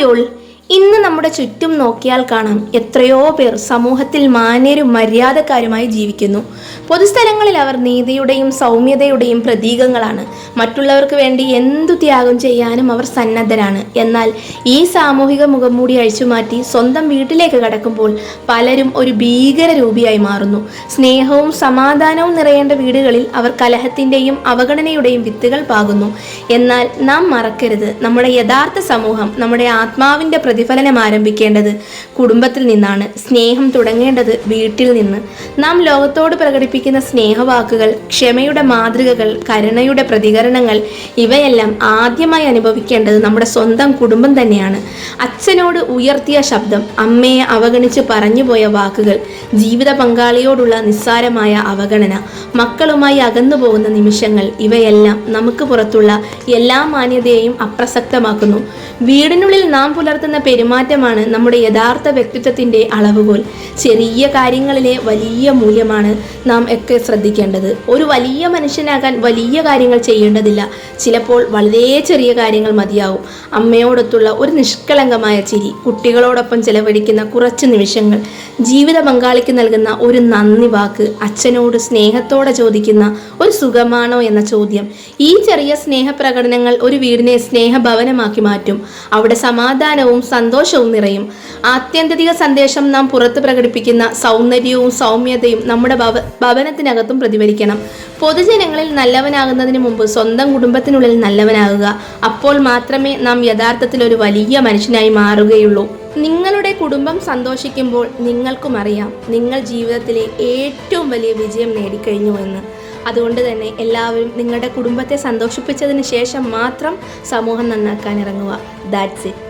Mayol ഇന്ന് നമ്മുടെ ചുറ്റും നോക്കിയാൽ കാണാം എത്രയോ പേർ സമൂഹത്തിൽ മാന്യരും മര്യാദക്കാരുമായി ജീവിക്കുന്നു. പൊതുസ്ഥലങ്ങളിൽ അവർ നീതിയുടെയും സൗമ്യതയുടെയും പ്രതീകങ്ങളാണ്. മറ്റുള്ളവർക്ക് വേണ്ടി എന്തു ത്യാഗം ചെയ്യാനും അവർ സന്നദ്ധരാണ്. എന്നാൽ ഈ സാമൂഹിക മുഖംമൂടി അഴിച്ചുമാറ്റി സ്വന്തം വീട്ടിലേക്ക് കടക്കുമ്പോൾ പലരും ഒരു ഭീകര രൂപിയായി മാറുന്നു. സ്നേഹവും സമാധാനവും നിറയേണ്ട വീടുകളിൽ അവർ കലഹത്തിന്റെയും അവഗണനയുടെയും വിത്തുകൾ പാകുന്നു. എന്നാൽ നാം മറക്കരുത്. നമ്മുടെ യഥാർത്ഥ സമൂഹം നമ്മുടെ ആത്മാവിന്റെ പ്രതിഫലനം ആരംഭിക്കേണ്ടത് കുടുംബത്തിൽ നിന്നാണ്. സ്നേഹം തുടങ്ങേണ്ടത് വീട്ടിൽ നിന്ന്. നാം ലോകത്തോട് പ്രകടിപ്പിക്കുന്ന സ്നേഹവാക്കുകൾ ക്ഷമയുടെ മാതൃകകൾ കരുണയുടെ പ്രതികരണങ്ങൾ ഇവയെല്ലാം ആദ്യമായി അനുഭവിക്കേണ്ടത് നമ്മുടെ സ്വന്തം കുടുംബം തന്നെയാണ്. അച്ഛനോട് ഉയർത്തിയ ശബ്ദം അമ്മയെ അവഗണിച്ച് പറഞ്ഞുപോയ വാക്കുകൾ ജീവിത പങ്കാളിയോടുള്ള നിസ്സാരമായ അവഗണന മക്കളുമായി അകന്നു പോകുന്ന നിമിഷങ്ങൾ ഇവയെല്ലാം നമുക്ക് പുറത്തുള്ള എല്ലാ മാന്യതയെയും അപ്രസക്തമാക്കുന്നു. വീടിനുള്ളിൽ നാം പുലർത്തുന്ന പെരുമാറ്റമാണ് നമ്മുടെ യഥാർത്ഥ വ്യക്തിത്വത്തിന്റെ അളവുകോൽ. ചെറിയ കാര്യങ്ങളിലെ വലിയ മൂല്യമാണ് നാം ഒക്കെ ശ്രദ്ധിക്കേണ്ടത്. ഒരു വലിയ മനുഷ്യനാകാൻ വലിയ കാര്യങ്ങൾ ചെയ്യേണ്ടതില്ല. ചിലപ്പോൾ വളരെ ചെറിയ കാര്യങ്ങൾ മതിയാവും. അമ്മയോടൊത്തുള്ള ഒരു നിഷ്കളങ്കമായ ചിരി കുട്ടികളോടൊപ്പം ചെലവഴിക്കുന്ന കുറച്ച് നിമിഷങ്ങൾ ജീവിത പങ്കാളിക്ക് നൽകുന്ന ഒരു നന്ദി വാക്ക് അച്ഛനോട് സ്നേഹത്തോടെ ചോദിക്കുന്ന ഒരു സുഖമാണോ എന്ന ചോദ്യം. ഈ ചെറിയ സ്നേഹപ്രകടനങ്ങൾ ഒരു വീടിനെ സ്നേഹഭവനമാക്കി മാറ്റും. അവിടെ സമാധാനവും സന്തോഷവും നിറയും. ആത്യന്തിക സന്ദേശം നാം പുറത്ത് പ്രകടിപ്പിക്കുന്ന സൗന്ദര്യവും സൗമ്യതയും നമ്മുടെ ഭവ ഭവനത്തിനകത്തും പ്രതിഫലിക്കണം. പൊതുജനങ്ങളിൽ നല്ലവനാകുന്നതിന് മുമ്പ് സ്വന്തം കുടുംബത്തിനുള്ളിൽ നല്ലവനാകുക. അപ്പോൾ മാത്രമേ നാം യഥാർത്ഥത്തിൽ ഒരു വലിയ മനുഷ്യനായി മാറുകയുള്ളൂ. നിങ്ങളുടെ കുടുംബം സന്തോഷിക്കുമ്പോൾ നിങ്ങൾക്കും അറിയാം നിങ്ങൾ ജീവിതത്തിലെ ഏറ്റവും വലിയ വിജയം നേടിക്കഴിഞ്ഞു എന്ന്. അതുകൊണ്ട് തന്നെ എല്ലാവരും നിങ്ങളുടെ കുടുംബത്തെ സന്തോഷിപ്പിച്ചതിന് ശേഷം മാത്രം സമൂഹം നന്നാക്കാൻ ഇറങ്ങുക. That's it